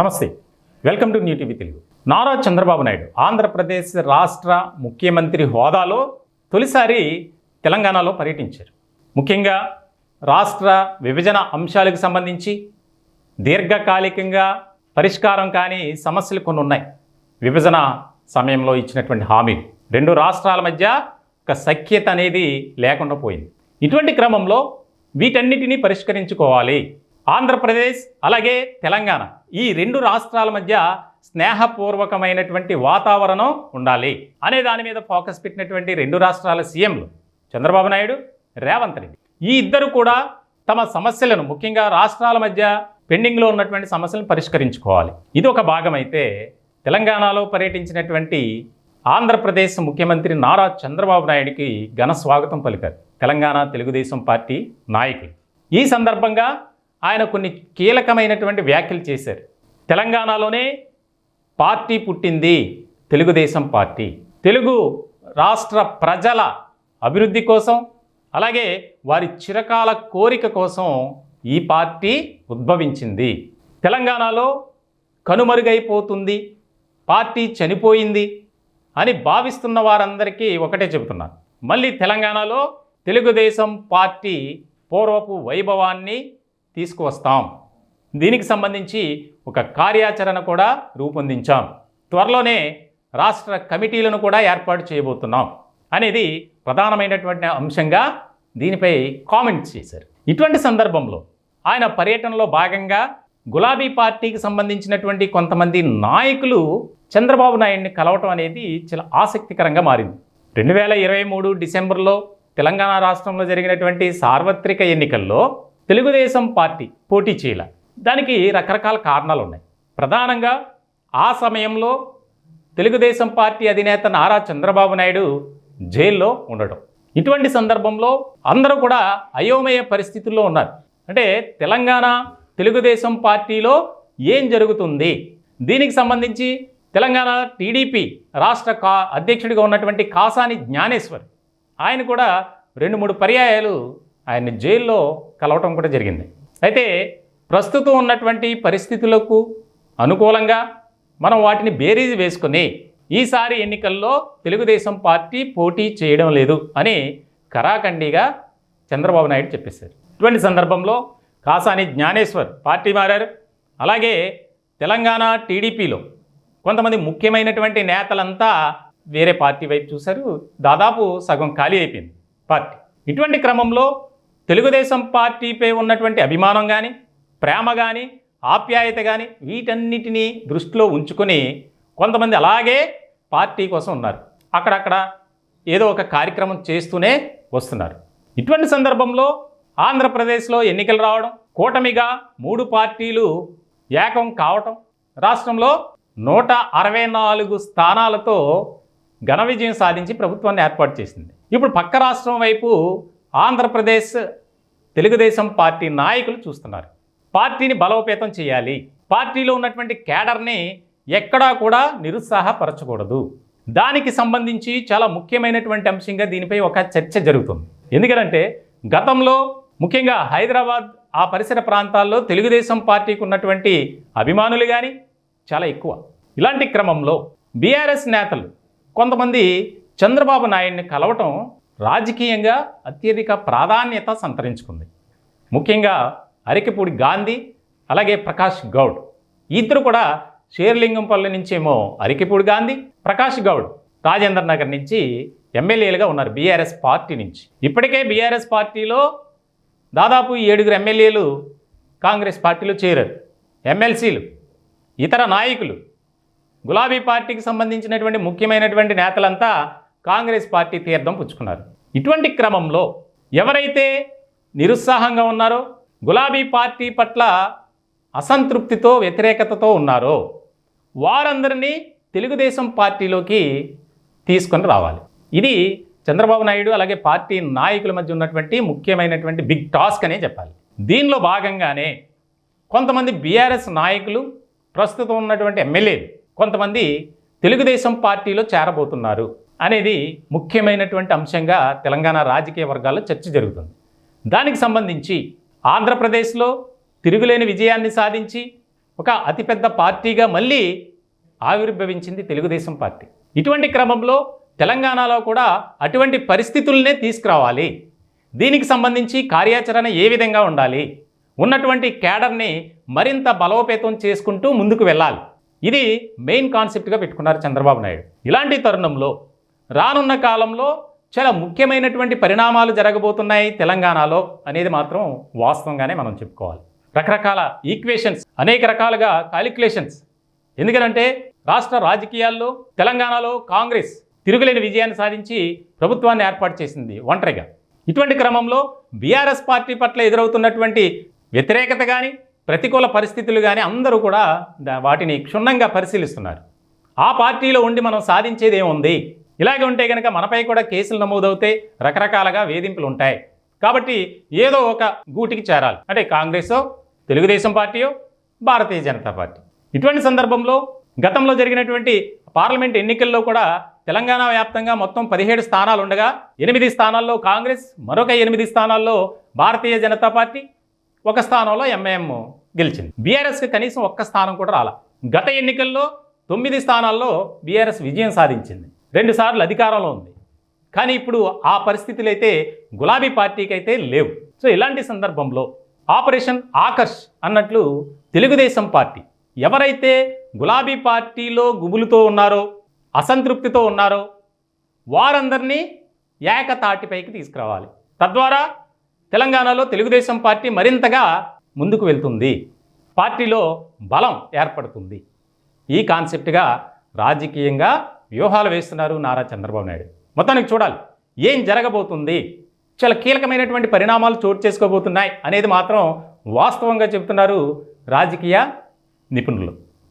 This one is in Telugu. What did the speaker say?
నమస్తే. Welcome to new TV Telugu. Nara Chandrababu Naidu Andhra Pradesh రాష్ట్ర ముఖ్యమంత్రి హోదాలో తొలిసారి తెలంగాణలో పర్యటించారు. ముఖ్యంగా రాష్ట్ర విభజన అంశాలకు సంబంధించి దీర్ఘకాలికంగా పరిష్కారం కాని సమస్యలు కొన్ని ఉన్నాయి. విభజన సమయంలో ఇచ్చినటువంటి హామీ రెండు రాష్ట్రాల మధ్య ఒక సఖ్యత అనేది లేకుండా పోయింది. ఇటువంటి క్రమంలో వీటన్నిటినీ పరిష్కరించుకోవాలి. ఆంధ్రప్రదేశ్ అలాగే తెలంగాణ. ఈ రెండు రాష్ట్రాల మధ్య స్నేహపూర్వకమైనటువంటి వాతావరణం ఉండాలి అనే దాని మీద ఫోకస్ పెట్టినటువంటి రెండు రాష్ట్రాల సీఎంలు చంద్రబాబు నాయుడు రేవంత్ రెడ్డి. ఈ ఇద్దరు కూడా తమ సమస్యలను ముఖ్యంగా రాష్ట్రాల మధ్య పెండింగ్లో ఉన్నటువంటి సమస్యలను పరిష్కరించుకోవాలి. ఇది ఒక భాగమైతే తెలంగాణలో పర్యటించినటువంటి ఆంధ్రప్రదేశ్ ముఖ్యమంత్రి నారా చంద్రబాబు నాయుడికి ఘన స్వాగతం పలికారు. తెలంగాణ తెలుగుదేశం పార్టీ నాయకులు. ఈ సందర్భంగా ఆయన కొన్ని కీలకమైనటువంటి వ్యాఖ్యలు చేశారు. తెలంగాణలోనే పార్టీ పుట్టింది తెలుగుదేశం పార్టీ. తెలుగు రాష్ట్ర ప్రజల అభివృద్ధి కోసం అలాగే వారి చిరకాల కోరిక కోసం ఈ పార్టీ ఉద్భవించింది. తెలంగాణలో కనుమరుగైపోతుంది పార్టీ చనిపోయింది అని భావిస్తున్న వారందరికీ ఒకటే చెబుతున్నాను మళ్ళీ తెలంగాణలో తెలుగుదేశం పార్టీ పూర్వపు వైభవాన్ని తీసుకువస్తాం. దీనికి సంబంధించి ఒక కార్యాచరణ కూడా రూపొందించాం. త్వరలోనే రాష్ట్ర కమిటీలను కూడా ఏర్పాటు చేయబోతున్నాం అనేది ప్రధానమైనటువంటి అంశంగా దీనిపై కామెంట్స్ చేశారు. ఇటువంటి సందర్భంలో ఆయన పర్యటనలో భాగంగా గులాబీ పార్టీకి సంబంధించినటువంటి కొంతమంది నాయకులు చంద్రబాబు నాయుడిని కలవటం అనేది చాలా ఆసక్తికరంగా మారింది. రెండు వేల ఇరవై మూడు డిసెంబర్లో తెలంగాణ రాష్ట్రంలో జరిగినటువంటి సార్వత్రిక ఎన్నికల్లో తెలుగుదేశం పార్టీ పోటీ చేయాల. దానికి రకరకాల కారణాలు ఉన్నాయి ప్రధానంగా ఆ సమయంలో తెలుగుదేశం పార్టీ అధినేత నారా చంద్రబాబు నాయుడు జైల్లో ఉండడం. ఇటువంటి సందర్భంలో అందరూ కూడా అయోమయ పరిస్థితుల్లో ఉన్నారు. అంటే తెలంగాణ తెలుగుదేశం పార్టీలో ఏం జరుగుతుంది? దీనికి సంబంధించి తెలంగాణ టీడీపీ రాష్ట్ర కా అధ్యక్షుడిగా ఉన్నటువంటి కాసాని జ్ఞానేశ్వర్ ఆయన కూడా రెండు మూడు పర్యాయాలు ఆయన్ని జైల్లో కలవటం కూడా జరిగింది. అయితే ప్రస్తుతం ఉన్నటువంటి పరిస్థితులకు అనుకూలంగా మనం వాటిని బేరీజ్ వేసుకుని ఈసారి ఎన్నికల్లో తెలుగుదేశం పార్టీ పోటీ చేయడం లేదు అని కరాఖండిగా చంద్రబాబు నాయుడు చెప్పేశారు. ఇటువంటి సందర్భంలో కాసాని జ్ఞానేశ్వర్ పార్టీ మారారు. అలాగే తెలంగాణ టీడీపీలో కొంతమంది ముఖ్యమైనటువంటి నేతలంతా వేరే పార్టీ వైపు చూశారు. దాదాపు సగం ఖాళీ అయిపోయింది పార్టీ. ఇటువంటి క్రమంలో తెలుగుదేశం పార్టీపై ఉన్నటువంటి అభిమానం కానీ ప్రేమ కానీ ఆప్యాయత కానీ వీటన్నిటినీ దృష్టిలో ఉంచుకొని కొంతమంది అలాగే పార్టీ కోసం ఉన్నారు. అక్కడక్కడ ఏదో ఒక కార్యక్రమం చేస్తూనే వస్తున్నారు. ఇటువంటి సందర్భంలో ఆంధ్రప్రదేశ్లో ఎన్నికలు రావడం కూటమిగా మూడు పార్టీలు ఏకం కావటం రాష్ట్రంలో నూట అరవై నాలుగు స్థానాలతో ఘన విజయం సాధించి ప్రభుత్వాన్ని ఏర్పాటు చేసింది. ఇప్పుడు పక్క రాష్ట్రం వైపు ఆంధ్రప్రదేశ్ తెలుగుదేశం పార్టీ నాయకులు చూస్తున్నారు. పార్టీని బలోపేతం చేయాలి. పార్టీలో ఉన్నటువంటి కేడర్ని ఎక్కడా కూడా నిరుత్సాహపరచకూడదు. దానికి సంబంధించి చాలా ముఖ్యమైనటువంటి అంశంగా దీనిపై ఒక చర్చ జరుగుతుంది. ఎందుకంటే గతంలో ముఖ్యంగా హైదరాబాద్ ఆ పరిసర ప్రాంతాల్లో తెలుగుదేశం పార్టీకి ఉన్నటువంటి అభిమానులు కానీ చాలా ఎక్కువ. ఇలాంటి క్రమంలో బీఆర్ఎస్ నేతలు కొంతమంది చంద్రబాబు నాయుడిని కలవటం రాజకీయంగా అత్యధిక ప్రాధాన్యత సంతరించుకుంది. ముఖ్యంగా అరికిపూడి గాంధీ అలాగే ప్రకాష్ గౌడ్. ఇద్దరు కూడా షేర్లింగంపల్లి నుంచేమో అరికిపూడి గాంధీ ప్రకాష్ గౌడ్. రాజేంద్ర నగర్ నుంచి ఎమ్మెల్యేలుగా ఉన్నారు బీఆర్ఎస్ పార్టీ నుంచి. ఇప్పటికే బీఆర్ఎస్ పార్టీలో దాదాపు ఏడుగురు ఎమ్మెల్యేలు కాంగ్రెస్ పార్టీలో చేరారు. ఎమ్మెల్సీలు ఇతర నాయకులు. గులాబీ పార్టీకి సంబంధించినటువంటి ముఖ్యమైనటువంటి నేతలంతా కాంగ్రెస్ పార్టీ తీర్థం పుచ్చుకున్నారు. ఇటువంటి క్రమంలో ఎవరైతే నిరుత్సాహంగా ఉన్నారో గులాబీ పార్టీ పట్ల అసంతృప్తితో వ్యతిరేకతతో ఉన్నారో వారందరినీ తెలుగుదేశం పార్టీలోకి తీసుకొని రావాలి. ఇది చంద్రబాబు నాయుడు అలాగే పార్టీ నాయకుల మధ్య ఉన్నటువంటి ముఖ్యమైనటువంటి బిగ్ టాస్క్ అనే చెప్పాలి. దీనిలో భాగంగానే కొంతమంది బీఆర్ఎస్ నాయకులు ప్రస్తుతం ఉన్నటువంటి ఎమ్మెల్యేలు కొంతమంది తెలుగుదేశం పార్టీలో చేరబోతున్నారు. అనేది ముఖ్యమైనటువంటి అంశంగా తెలంగాణ రాజకీయ వర్గాల్లో చర్చ జరుగుతుంది. దానికి సంబంధించి ఆంధ్రప్రదేశ్లో తిరుగులేని విజయాన్ని సాధించి ఒక అతిపెద్ద పార్టీగా మళ్ళీ ఆవిర్భవించింది తెలుగుదేశం పార్టీ. ఇటువంటి క్రమంలో తెలంగాణలో కూడా అటువంటి పరిస్థితులనే తీసుకురావాలి. దీనికి సంబంధించి కార్యాచరణ ఏ విధంగా ఉండాలి? ఉన్నటువంటి క్యాడర్ని మరింత బలోపేతం చేసుకుంటూ ముందుకు వెళ్ళాలి. ఇది మెయిన్ కాన్సెప్ట్గా పెట్టుకున్నారు చంద్రబాబు నాయుడు. ఇలాంటి తరుణంలో రానున్న కాలంలో చాలా ముఖ్యమైనటువంటి పరిణామాలు జరగబోతున్నాయి తెలంగాణలో అనేది మాత్రం వాస్తవంగానే మనం చెప్పుకోవాలి. రకరకాల ఈక్వేషన్స్ అనేక రకాలుగా కాలిక్యులేషన్స్ ఎందుకనంటే రాష్ట్ర రాజకీయాల్లో తెలంగాణలో కాంగ్రెస్ తిరుగులేని విజయాన్ని సాధించి ప్రభుత్వాన్ని ఏర్పాటు చేసింది ఒంటరిగా. ఇటువంటి క్రమంలో బీఆర్ఎస్ పార్టీ పట్ల ఎదురవుతున్నటువంటి వ్యతిరేకత కానీ ప్రతికూల పరిస్థితులు కానీ అందరూ కూడా వాటిని క్షుణ్ణంగా పరిశీలిస్తున్నారు. ఆ పార్టీలో ఉండి మనం సాధించేది ఏముంది? ఇలాగే ఉంటే కనుక మనపై కూడా కేసులు నమోదవుతే రకరకాలుగా వేధింపులు ఉంటాయి కాబట్టి ఏదో ఒక గూటికి చేరాలి. అంటే కాంగ్రెసో తెలుగుదేశం పార్టీయో భారతీయ జనతా పార్టీ. ఇటువంటి సందర్భంలో గతంలో జరిగినటువంటి పార్లమెంట్ ఎన్నికల్లో కూడా తెలంగాణ వ్యాప్తంగా మొత్తం పదిహేడు స్థానాలు ఉండగా ఎనిమిది స్థానాల్లో కాంగ్రెస్ మరొక ఎనిమిది స్థానాల్లో భారతీయ జనతా పార్టీ ఒక స్థానంలో ఎంఐఎం గెలిచింది. బీఆర్ఎస్కి కనీసం ఒక్క స్థానం కూడా రాల. గత ఎన్నికల్లో తొమ్మిది స్థానాల్లో బీఆర్ఎస్ విజయం సాధించింది. రెండుసార్లు అధికారంలో ఉంది. కానీ ఇప్పుడు ఆ పరిస్థితులు అయితే గులాబీ పార్టీకి అయితే లేవు. సో ఇలాంటి సందర్భంలో ఆపరేషన్ ఆకర్ష్ అన్నట్లు తెలుగుదేశం పార్టీ ఎవరైతే గులాబీ పార్టీలో గుబులుతో ఉన్నారో అసంతృప్తితో ఉన్నారో వారందరినీ ఏకతాటిపైకి తీసుకురావాలి. తద్వారా తెలంగాణలో తెలుగుదేశం పార్టీ మరింతగా ముందుకు వెళ్తుంది. పార్టీలో బలం ఏర్పడుతుంది. ఈ కాన్సెప్ట్గా రాజకీయంగా వ్యూహాలు వేస్తున్నారు నారా చంద్రబాబు నాయుడు. మొత్తానికి చూడాలి. ఏం జరగబోతుంది? చాలా కీలకమైనటువంటి పరిణామాలు చోటు చేసుకోబోతున్నాయి అనేది మాత్రం వాస్తవంగా చెబుతున్నారు రాజకీయ నిపుణులు.